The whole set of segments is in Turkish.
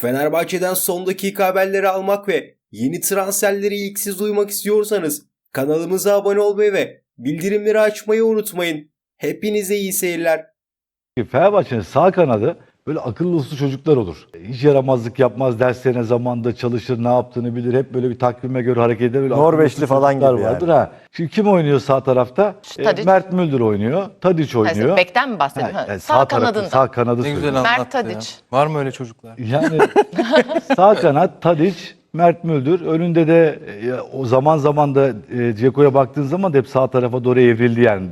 Fenerbahçe'den son dakika haberleri almak ve yeni transferleri ilk siz duymak istiyorsanız kanalımıza abone olmayı ve bildirimleri açmayı unutmayın. Hepinize iyi seyirler. Fenerbahçe'nin sağ kanadı böyle akıllı uslu çocuklar olur. Hiç yaramazlık yapmaz, derslerine zamanında çalışır, ne yaptığını bilir. Hep böyle bir takvime göre hareket eder. Böyle Norveçli falan gibi yani. vardır ha. Şimdi kim oynuyor sağ tarafta? E, Tadic. Mert Müldür oynuyor. Tadic oynuyor. Bekten mi bahsediyorsun? Ha, yani sağ, sağ, tarafı, kanadında. sağ kanadı Ne güzel. Mert anlattı ya. Tadic. Var mı öyle çocuklar? Yani sağ kanat Tadic, Mert Müldür. Önünde de e, o zaman zaman da e, Ceko'ya baktığın zaman da hep sağ tarafa doğru evrildi yani.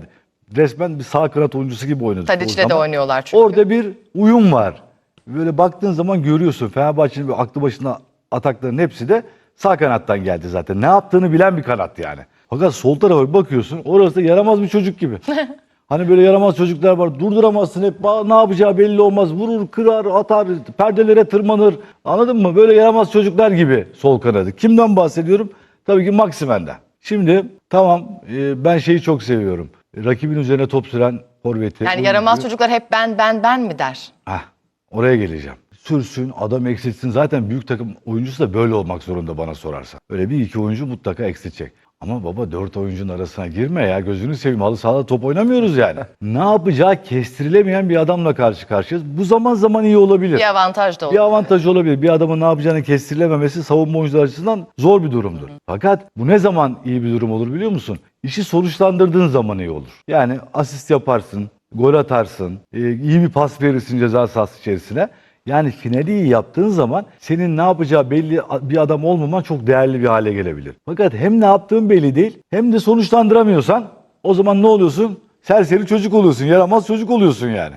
Resmen bir sağ kanat oyuncusu gibi oynadı. çoğu Tadic'le de oynuyorlar çünkü. Orada bir uyum var. Böyle baktığın zaman görüyorsun Fenerbahçe'nin aklı başına atakların hepsi de sağ kanattan geldi zaten. Ne yaptığını bilen bir kanat yani. Fakat sol tarafa bir bakıyorsun orası da yaramaz bir çocuk gibi. hani böyle yaramaz çocuklar var durduramazsın hep ne yapacağı belli olmaz. Vurur, kırar, atar, perdelere tırmanır. Anladın mı? Böyle yaramaz çocuklar gibi sol kanadı. Kimden bahsediyorum? Tabii ki Maximen'den. Şimdi tamam e, ben şeyi çok seviyorum. Rakibin üzerine top süren forveti. Yani yaramaz çocuklar hep ben ben ben mi der? Heh, oraya geleceğim. Sürsün, adam eksiltsin. Zaten büyük takım oyuncusu da böyle olmak zorunda bana sorarsan. Öyle bir iki oyuncu mutlaka eksiltecek. Ama baba dört oyuncunun arasına girme ya. Gözünü seveyim. Halı sahada top oynamıyoruz yani. ne yapacağı kestirilemeyen bir adamla karşı karşıyayız. Bu zaman zaman iyi olabilir. Bir avantaj da olur. Bir avantaj olabilir. Bir adamın ne yapacağını kestirilememesi savunma oyuncular açısından zor bir durumdur. Fakat bu ne zaman iyi bir durum olur biliyor musun? İşi sonuçlandırdığın zaman iyi olur. Yani asist yaparsın, gol atarsın, e, iyi bir pas verirsin ceza sahası içerisine. Yani finali iyi yaptığın zaman senin ne yapacağı belli bir adam olmaman çok değerli bir hale gelebilir. Fakat hem ne yaptığın belli değil hem de sonuçlandıramıyorsan o zaman ne oluyorsun? Serseri çocuk oluyorsun, yaramaz çocuk oluyorsun yani.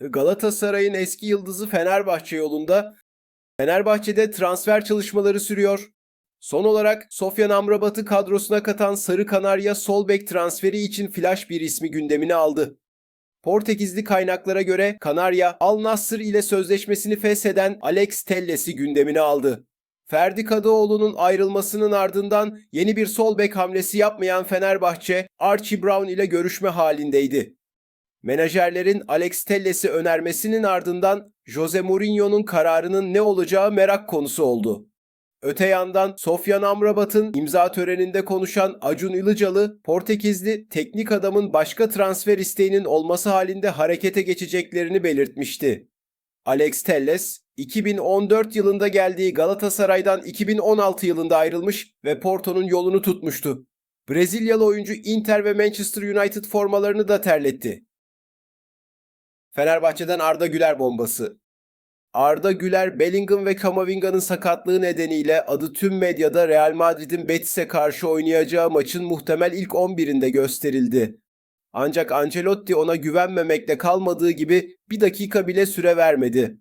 Galatasaray'ın eski yıldızı Fenerbahçe yolunda. Fenerbahçe'de transfer çalışmaları sürüyor. Son olarak Sofyan Amrabat'ı kadrosuna katan Sarı Kanarya sol bek transferi için flash bir ismi gündemine aldı. Portekizli kaynaklara göre Kanarya Al Nassr ile sözleşmesini fesheden Alex Telles'i gündemine aldı. Ferdi Kadıoğlu'nun ayrılmasının ardından yeni bir sol bek hamlesi yapmayan Fenerbahçe Archie Brown ile görüşme halindeydi. Menajerlerin Alex Telles'i önermesinin ardından Jose Mourinho'nun kararının ne olacağı merak konusu oldu. Öte yandan Sofyan Amrabat'ın imza töreninde konuşan Acun Ilıcalı, Portekizli teknik adamın başka transfer isteğinin olması halinde harekete geçeceklerini belirtmişti. Alex Telles, 2014 yılında geldiği Galatasaray'dan 2016 yılında ayrılmış ve Porto'nun yolunu tutmuştu. Brezilyalı oyuncu Inter ve Manchester United formalarını da terletti. Fenerbahçe'den Arda Güler bombası. Arda Güler, Bellingham ve Kamavinga'nın sakatlığı nedeniyle adı tüm medyada Real Madrid'in Betis'e karşı oynayacağı maçın muhtemel ilk 11'inde gösterildi. Ancak Ancelotti ona güvenmemekle kalmadığı gibi bir dakika bile süre vermedi.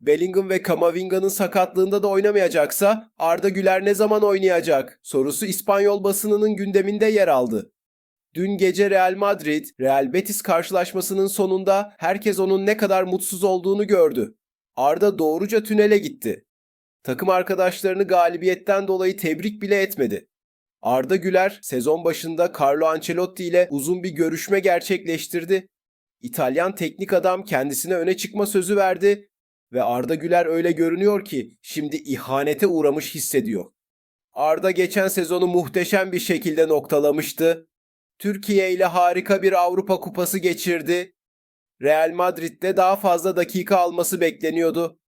Bellingham ve Kamavinga'nın sakatlığında da oynamayacaksa Arda Güler ne zaman oynayacak sorusu İspanyol basınının gündeminde yer aldı. Dün gece Real Madrid, Real Betis karşılaşmasının sonunda herkes onun ne kadar mutsuz olduğunu gördü. Arda doğruca tünele gitti. Takım arkadaşlarını galibiyetten dolayı tebrik bile etmedi. Arda Güler sezon başında Carlo Ancelotti ile uzun bir görüşme gerçekleştirdi. İtalyan teknik adam kendisine öne çıkma sözü verdi ve Arda Güler öyle görünüyor ki şimdi ihanete uğramış hissediyor. Arda geçen sezonu muhteşem bir şekilde noktalamıştı. Türkiye ile harika bir Avrupa Kupası geçirdi. Real Madrid'de daha fazla dakika alması bekleniyordu.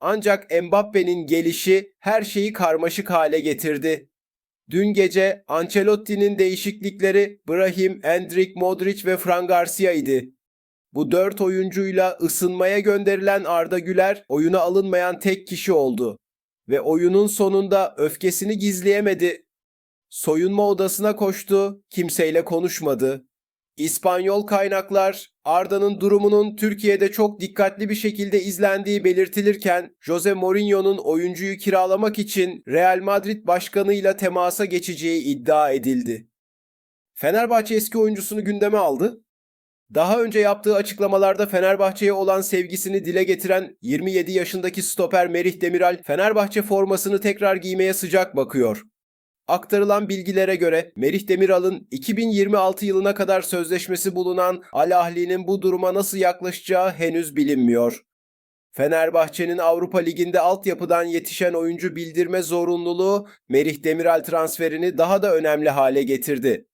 Ancak Mbappe'nin gelişi her şeyi karmaşık hale getirdi. Dün gece Ancelotti'nin değişiklikleri Brahim, Endrick, Modric ve Fran Garcia idi. Bu dört oyuncuyla ısınmaya gönderilen Arda Güler oyuna alınmayan tek kişi oldu. Ve oyunun sonunda öfkesini gizleyemedi. Soyunma odasına koştu, kimseyle konuşmadı. İspanyol kaynaklar Arda'nın durumunun Türkiye'de çok dikkatli bir şekilde izlendiği belirtilirken Jose Mourinho'nun oyuncuyu kiralamak için Real Madrid başkanıyla temasa geçeceği iddia edildi. Fenerbahçe eski oyuncusunu gündeme aldı. Daha önce yaptığı açıklamalarda Fenerbahçe'ye olan sevgisini dile getiren 27 yaşındaki stoper Merih Demiral Fenerbahçe formasını tekrar giymeye sıcak bakıyor. Aktarılan bilgilere göre Merih Demiral'ın 2026 yılına kadar sözleşmesi bulunan Al Ahli'nin bu duruma nasıl yaklaşacağı henüz bilinmiyor. Fenerbahçe'nin Avrupa Ligi'nde altyapıdan yetişen oyuncu bildirme zorunluluğu Merih Demiral transferini daha da önemli hale getirdi.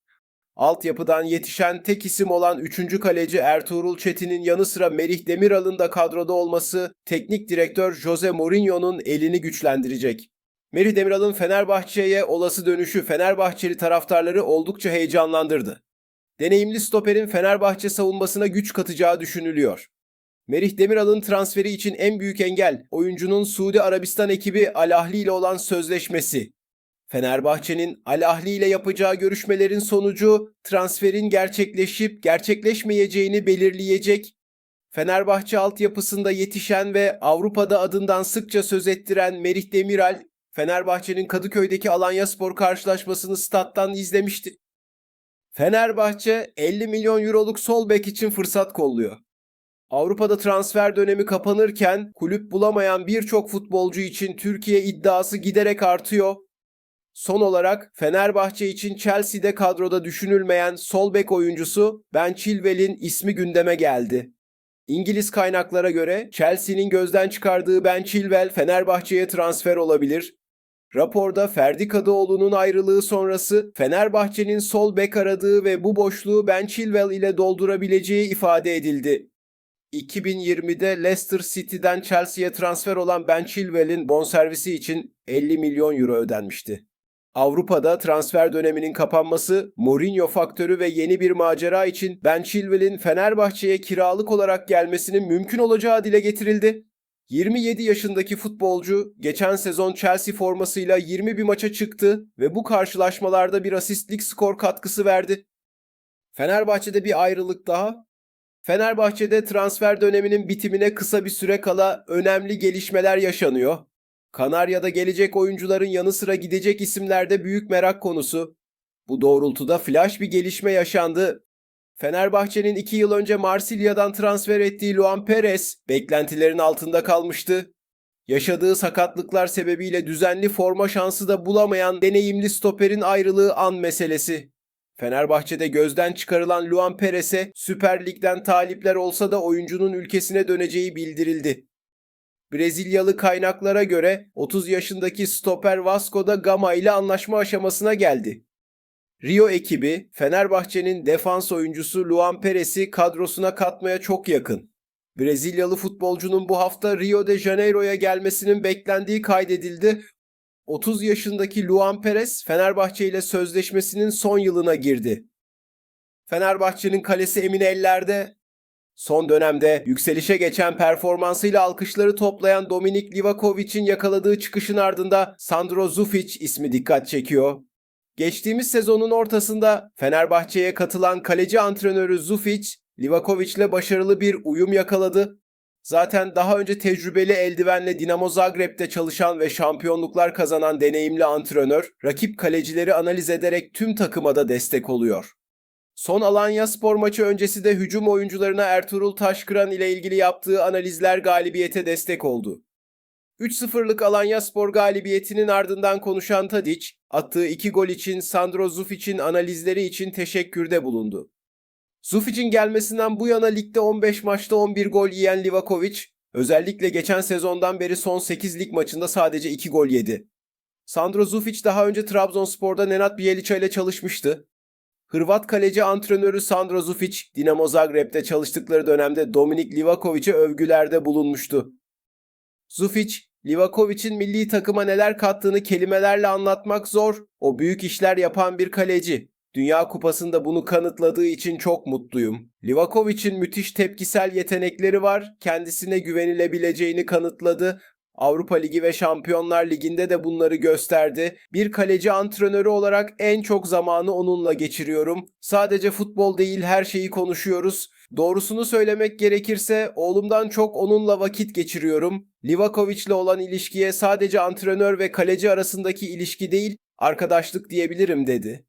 Altyapıdan yetişen tek isim olan 3. kaleci Ertuğrul Çetin'in yanı sıra Merih Demiral'ın da kadroda olması teknik direktör Jose Mourinho'nun elini güçlendirecek. Merih Demiral'ın Fenerbahçe'ye olası dönüşü Fenerbahçeli taraftarları oldukça heyecanlandırdı. Deneyimli stoperin Fenerbahçe savunmasına güç katacağı düşünülüyor. Merih Demiral'ın transferi için en büyük engel oyuncunun Suudi Arabistan ekibi Al Ahli ile olan sözleşmesi. Fenerbahçe'nin Al Ahli ile yapacağı görüşmelerin sonucu transferin gerçekleşip gerçekleşmeyeceğini belirleyecek. Fenerbahçe altyapısında yetişen ve Avrupa'da adından sıkça söz ettiren Merih Demiral, Fenerbahçe'nin Kadıköy'deki Alanyaspor karşılaşmasını stat'tan izlemişti. Fenerbahçe 50 milyon euroluk sol bek için fırsat kolluyor. Avrupa'da transfer dönemi kapanırken kulüp bulamayan birçok futbolcu için Türkiye iddiası giderek artıyor. Son olarak Fenerbahçe için Chelsea'de kadroda düşünülmeyen sol bek oyuncusu Ben Chilwell'in ismi gündeme geldi. İngiliz kaynaklara göre Chelsea'nin gözden çıkardığı Ben Chilwell Fenerbahçe'ye transfer olabilir. Raporda Ferdi Kadıoğlu'nun ayrılığı sonrası Fenerbahçe'nin sol bek aradığı ve bu boşluğu Ben Chilwell ile doldurabileceği ifade edildi. 2020'de Leicester City'den Chelsea'ye transfer olan Ben Chilwell'in bonservisi için 50 milyon euro ödenmişti. Avrupa'da transfer döneminin kapanması, Mourinho faktörü ve yeni bir macera için Ben Chilwell'in Fenerbahçe'ye kiralık olarak gelmesinin mümkün olacağı dile getirildi. 27 yaşındaki futbolcu geçen sezon Chelsea formasıyla 20 bir maça çıktı ve bu karşılaşmalarda bir asistlik skor katkısı verdi. Fenerbahçe'de bir ayrılık daha. Fenerbahçe'de transfer döneminin bitimine kısa bir süre kala önemli gelişmeler yaşanıyor. Kanarya'da gelecek oyuncuların yanı sıra gidecek isimlerde büyük merak konusu. Bu doğrultuda flash bir gelişme yaşandı. Fenerbahçe'nin 2 yıl önce Marsilya'dan transfer ettiği Luan Perez beklentilerin altında kalmıştı. Yaşadığı sakatlıklar sebebiyle düzenli forma şansı da bulamayan deneyimli stoperin ayrılığı an meselesi. Fenerbahçe'de gözden çıkarılan Luan Perez'e Süper Lig'den talipler olsa da oyuncunun ülkesine döneceği bildirildi. Brezilyalı kaynaklara göre 30 yaşındaki stoper Vasco da Gama ile anlaşma aşamasına geldi. Rio ekibi Fenerbahçe'nin defans oyuncusu Luan Perez'i kadrosuna katmaya çok yakın. Brezilyalı futbolcunun bu hafta Rio de Janeiro'ya gelmesinin beklendiği kaydedildi. 30 yaşındaki Luan Perez Fenerbahçe ile sözleşmesinin son yılına girdi. Fenerbahçe'nin kalesi emin ellerde. Son dönemde yükselişe geçen performansıyla alkışları toplayan Dominik Livakovic'in yakaladığı çıkışın ardında Sandro Zufic ismi dikkat çekiyor. Geçtiğimiz sezonun ortasında Fenerbahçe'ye katılan kaleci antrenörü Zufic, Livakovic'le başarılı bir uyum yakaladı. Zaten daha önce tecrübeli eldivenle Dinamo Zagreb'de çalışan ve şampiyonluklar kazanan deneyimli antrenör, rakip kalecileri analiz ederek tüm takıma da destek oluyor. Son Alanya Spor maçı öncesi de hücum oyuncularına Ertuğrul Taşkıran ile ilgili yaptığı analizler galibiyete destek oldu. 3-0'lık Alanya Spor galibiyetinin ardından konuşan Tadic, attığı iki gol için Sandro Zufic'in analizleri için teşekkürde bulundu. Zufic'in gelmesinden bu yana ligde 15 maçta 11 gol yiyen Livakovic, özellikle geçen sezondan beri son 8 lig maçında sadece 2 gol yedi. Sandro Zufic daha önce Trabzonspor'da Nenad Bjelica ile çalışmıştı. Hırvat kaleci antrenörü Sandro Zufic, Dinamo Zagreb'de çalıştıkları dönemde Dominik Livakovic'e övgülerde bulunmuştu. Zufic, Livakovic'in milli takıma neler kattığını kelimelerle anlatmak zor, o büyük işler yapan bir kaleci. Dünya Kupası'nda bunu kanıtladığı için çok mutluyum. Livakovic'in müthiş tepkisel yetenekleri var, kendisine güvenilebileceğini kanıtladı. Avrupa Ligi ve Şampiyonlar Ligi'nde de bunları gösterdi. Bir kaleci antrenörü olarak en çok zamanı onunla geçiriyorum. Sadece futbol değil her şeyi konuşuyoruz. Doğrusunu söylemek gerekirse oğlumdan çok onunla vakit geçiriyorum. Livakovic'le olan ilişkiye sadece antrenör ve kaleci arasındaki ilişki değil, arkadaşlık diyebilirim dedi.